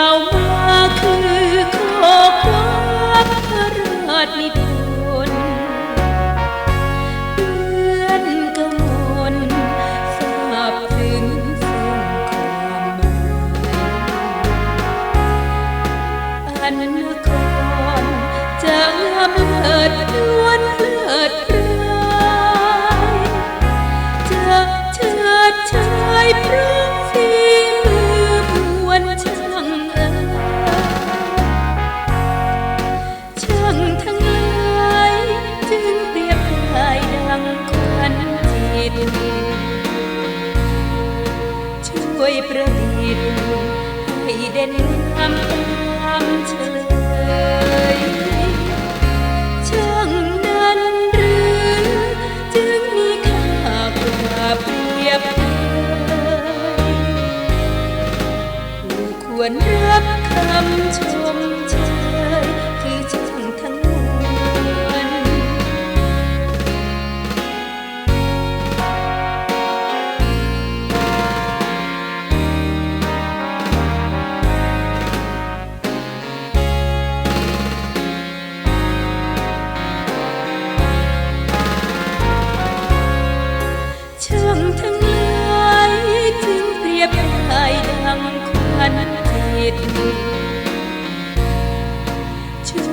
าวมาคือขอความพระราชนิพ วยประดิษฐ์ให้เด่นงามงามเฉลยช่างนั้นหรือ จึงมีค่ากว่าเปรียบเทียผู้ควรรับคำชม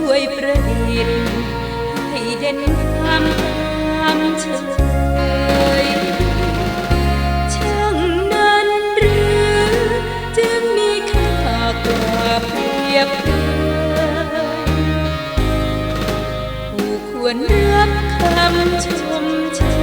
วยประดิษฐ์ให้เด่นงามตามเฉยช่างนั้นหรือจึงมีค่ากว่าเปรียบเลยผู้ควรรับคำชมเชย